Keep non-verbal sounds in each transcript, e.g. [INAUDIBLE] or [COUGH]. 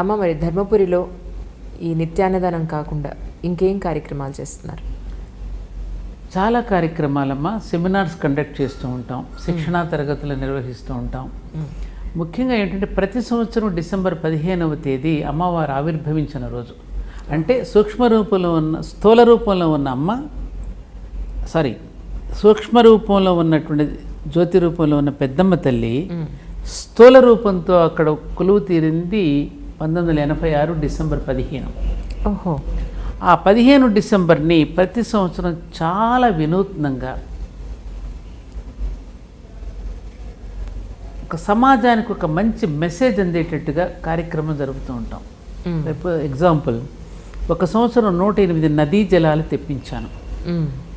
అమ్మ మరి ధర్మపురిలో ఈ నిత్యాన్నదానం కాకుండా ఇంకేం కార్యక్రమాలు చేస్తున్నారు? చాలా కార్యక్రమాలమ్మా సెమినార్స్ కండక్ట్ చేస్తూ ఉంటాం శిక్షణా తరగతులు నిర్వహిస్తూ ఉంటాం. ముఖ్యంగా ఏంటంటే ప్రతి సంవత్సరం డిసెంబర్ పదిహేనవ తేదీ అమ్మవారు ఆవిర్భవించిన రోజు. అంటే సూక్ష్మ రూపంలో ఉన్న స్థూల రూపంలో ఉన్న అమ్మ సారీ సూక్ష్మ రూపంలో ఉన్నటువంటి జ్యోతి రూపంలో ఉన్న పెద్దమ్మ తల్లి స్థూల రూపంతో అక్కడ కొలువు తీరింది పంతొమ్మిది వందల ఎనభై ఆరు డిసెంబర్ పదిహేను. ఓహో. ఆ పదిహేను డిసెంబర్ని ప్రతి సంవత్సరం చాలా వినూత్నంగా ఒక సమాజానికి ఒక మంచి మెసేజ్ అందేటట్టుగా కార్యక్రమం జరుపుతూ ఉంటాం. ఎగ్జాంపుల్ ఒక సంవత్సరం నూట ఎనిమిది నదీ జలాలు తెప్పించాను.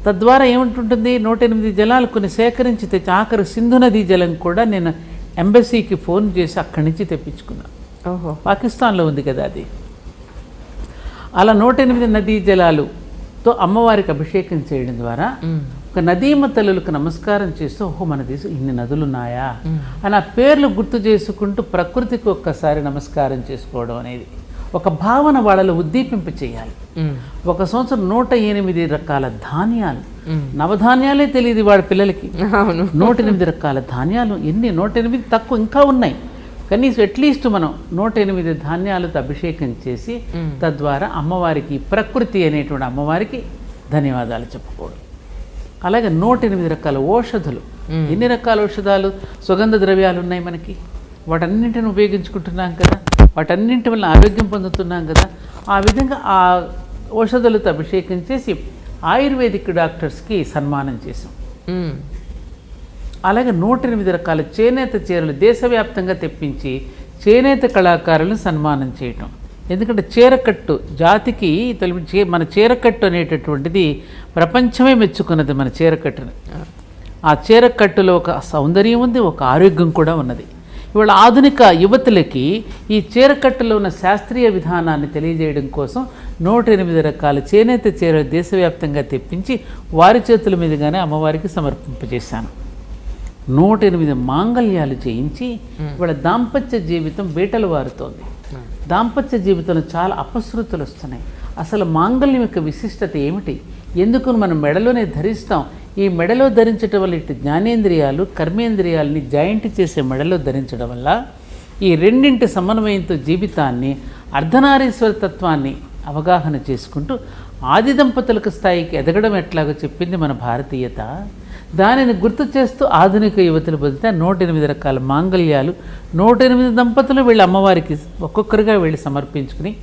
తద్వారా ఏముంటుంటుంది? నూట ఎనిమిది జలాలు కొన్ని సేకరించి తెచ్చి ఆఖరి సింధు నదీ జలం కూడా నేను ఎంబసీకి ఫోన్ చేసి అక్కడి నుంచి తెప్పించుకున్నాను ఓహో. పాకిస్తాన్లో ఉంది కదా అది. అలా నూట ఎనిమిది నదీ జలాలుతో అమ్మవారికి అభిషేకం చేయడం ద్వారా. ఒక నదీమ తల్లులకు నమస్కారం చేస్తూ ఓహో మన దేశం ఇన్ని నదులు ఉన్నాయా అని ఆ పేర్లు గుర్తు చేసుకుంటూ ప్రకృతికి ఒక్కసారి నమస్కారం చేసుకోవడం అనేది. ఒక భావన వాళ్ళలో ఉద్దీపింప చేయాలి. ఒక సంవత్సరం నూట ఎనిమిది రకాల ధాన్యాలు. నవధాన్యాలే తెలియదు వాడి పిల్లలకి. నూట ఎనిమిది రకాల ధాన్యాలు ఎన్ని? నూట ఎనిమిది తక్కువ ఇంకా ఉన్నాయి. కనీసం అట్లీస్ట్ మనం నూట ఎనిమిది ధాన్యాలతో అభిషేకం చేసి. తద్వారా అమ్మవారికి ప్రకృతి అనేటువంటి అమ్మవారికి ధన్యవాదాలు చెప్పుకోవడం. అలాగే నూట ఎనిమిది రకాల ఔషధులు. ఎన్ని రకాల ఔషధాలు? సుగంధ ద్రవ్యాలు ఉన్నాయి మనకి. వాటన్నింటిని ఉపయోగించుకుంటున్నాం కదా. వాటన్నింటి వల్ల ఆరోగ్యం పొందుతున్నాం కదా. ఆ విధంగా ఆ ఔషధాలతో అభిషేకం చేసి ఆయుర్వేదిక్ డాక్టర్స్కి సన్మానం చేసాం. అలాగే నూట ఎనిమిది రకాల చేనేత చీరలు దేశవ్యాప్తంగా తెప్పించి చేనేత కళాకారులను సన్మానం చేయటం. ఎందుకంటే చీరకట్టు జాతికి తెలుగు చే మన చీరకట్టు అనేటటువంటిది ప్రపంచమే మెచ్చుకున్నది మన చీరకట్టుని. ఆ చీరకట్టులో ఒక సౌందర్యం ఉంది ఒక ఆరోగ్యం కూడా ఉన్నది. ఇవాళ ఆధునిక యువతులకి ఈ చీరకట్టులో ఉన్న శాస్త్రీయ విధానాన్ని తెలియజేయడం కోసం నూట ఎనిమిది రకాల చేనేత చీరలు దేశవ్యాప్తంగా తెప్పించి వారి చేతుల మీదుగానే అమ్మవారికి సమర్పింపజేశాను. నూట ఎనిమిది మాంగళ్యాలు చేయించి ఇవాళ దాంపత్య జీవితం బీటలు వారుతోంది దాంపత్య జీవితంలో చాలా అపశృతులు వస్తున్నాయి అసలు మాంగళ్యం యొక్క విశిష్టత ఏమిటి? ఎందుకు మనం మెడలోనే ధరిస్తాం? ఈ మెడలో ధరించడం వల్ల ఇటు జ్ఞానేంద్రియాలు కర్మేంద్రియాలని జాయింట్ చేసే మెడలో ధరించడం వల్ల ఈ రెండింటి సమన్వయంతో జీవితాన్ని అర్ధనారీశ్వర తత్వాన్ని అవగాహన చేసుకుంటూ ఆది దంపతులకు స్థాయికి ఎదగడం ఎట్లాగో చెప్పింది మన భారతీయత. దానిని గుర్తు చేస్తూ ఆధునిక యువతలు పొందితే నూట ఎనిమిది రకాల మాంగళ్యాలు నూట ఎనిమిది దంపతులు వీళ్ళ అమ్మవారికి ఒక్కొక్కరుగా వెళ్ళి సమర్పించుకుని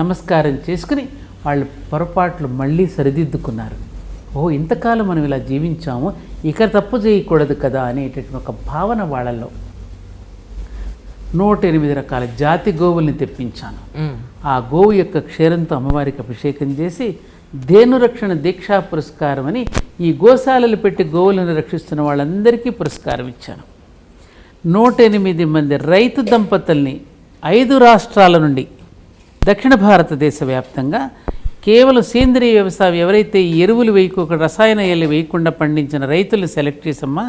నమస్కారం చేసుకుని వాళ్ళు పొరపాట్లు మళ్ళీ సరిదిద్దుకున్నారు. ఓ ఇంతకాలం మనం ఇలా జీవించాము ఇక తప్పు చేయకూడదు కదా అనేటటువంటి ఒక భావన వాళ్ళల్లో. నూట ఎనిమిది రకాల జాతి గోవుల్ని తెప్పించాను. ఆ గోవు యొక్క క్షీరంతో అమ్మవారికి అభిషేకం చేసి ధేను రక్షణ దీక్షా పురస్కారం అని ఈ గోశాలలు పెట్టి గోవులను రక్షిస్తున్న వాళ్ళందరికీ పురస్కారం ఇచ్చాను. నూట ఎనిమిది మంది రైతు దంపతుల్ని ఐదు రాష్ట్రాల నుండి దక్షిణ భారతదేశ వ్యాప్తంగా కేవలం సేంద్రియ వ్యవసాయం ఎవరైతే ఈ ఎరువులు వేయకుండా రసాయన ఎల్లు వేయకుండా పండించిన రైతులను సెలెక్ట్ చేసమ్మా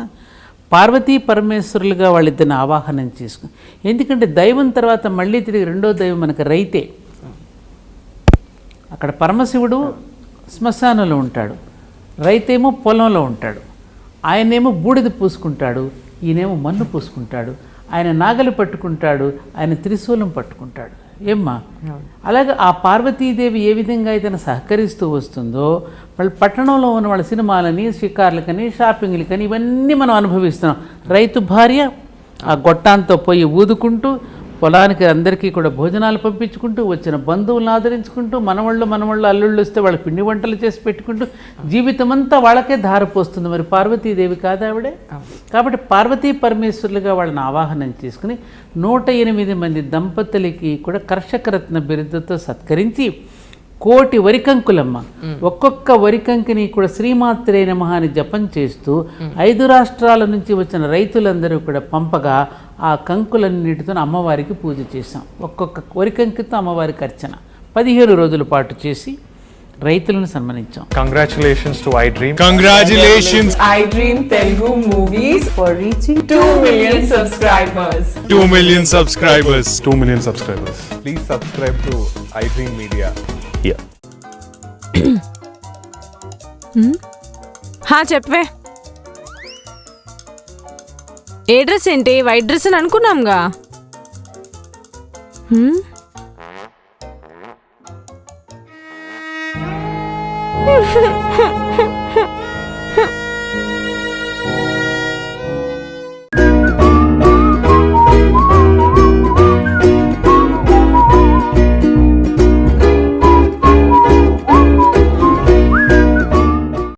పార్వతీ పరమేశ్వరులుగా వాళ్ళిద్దరిని ఆవాహనం చేసుకుని ఎందుకంటే దైవం తర్వాత మళ్ళీ తిరిగి రెండో దైవం మనకు రైతే. అక్కడ పరమశివుడు శ్మశానంలో ఉంటాడు రైతేమో పొలంలో ఉంటాడు ఆయనేమో బూడిద పూసుకుంటాడు ఈయనేమో మన్ను పూసుకుంటాడు ఆయన నాగలి పట్టుకుంటాడు ఆయన త్రిశూలం పట్టుకుంటాడు. ఏమ్మా? అలాగే ఆ పార్వతీదేవి ఏ విధంగా అయితే సహకరిస్తూ వస్తుందో వాళ్ళు పట్టణంలో ఉన్న వాళ్ళ సినిమాలని షికార్లకని షాపింగ్లకని ఇవన్నీ మనం అనుభవిస్తున్నాం. రైతు భార్య ఆ గొట్టాంతో పోయి ఊదుకుంటూ పొలానికి అందరికీ కూడా భోజనాలు పంపించుకుంటూ వచ్చిన బంధువులను ఆదరించుకుంటూ మనవాళ్ళు మనవాళ్ళు అల్లుళ్ళు వస్తే వాళ్ళ పిండి వంటలు చేసి పెట్టుకుంటూ జీవితం అంతా వాళ్ళకే ధారపోస్తుంది మరి పార్వతీదేవి కాదా ఆవిడే? కాబట్టి పార్వతీ పరమేశ్వరులుగా వాళ్ళని ఆవాహనం చేసుకుని నూట ఎనిమిది మంది దంపతులకి కూడా కర్షకరత్న బిరుదుతో సత్కరించి కోటి వరికంకులమ్మ. ఒక్కొక్క వరికంకిని కూడా శ్రీమాత్రే నమ అని జపం చేస్తూ ఐదు రాష్ట్రాల నుంచి వచ్చిన రైతులందరూ కూడా పంపగా ఆ కంకులన్నిటితో అమ్మవారికి పూజ చేశాం. ఒక్కొక్క వరికంకితో అమ్మవారికి అర్చన. పదిహేను రోజుల పాటు చేసి రైతులను సన్మానించాం. Congratulations to I dream congratulations I dream Telugu movies for reaching 2 million subscribers 2 million subscribers 2 million subscribers please subscribe to I dream media yeah hmm? చెప్పే ఏ డ్రెస్ ఏంటి? వైట్ డ్రెస్ అని అనుకున్నాంగా. Hmm? [LAUGHS]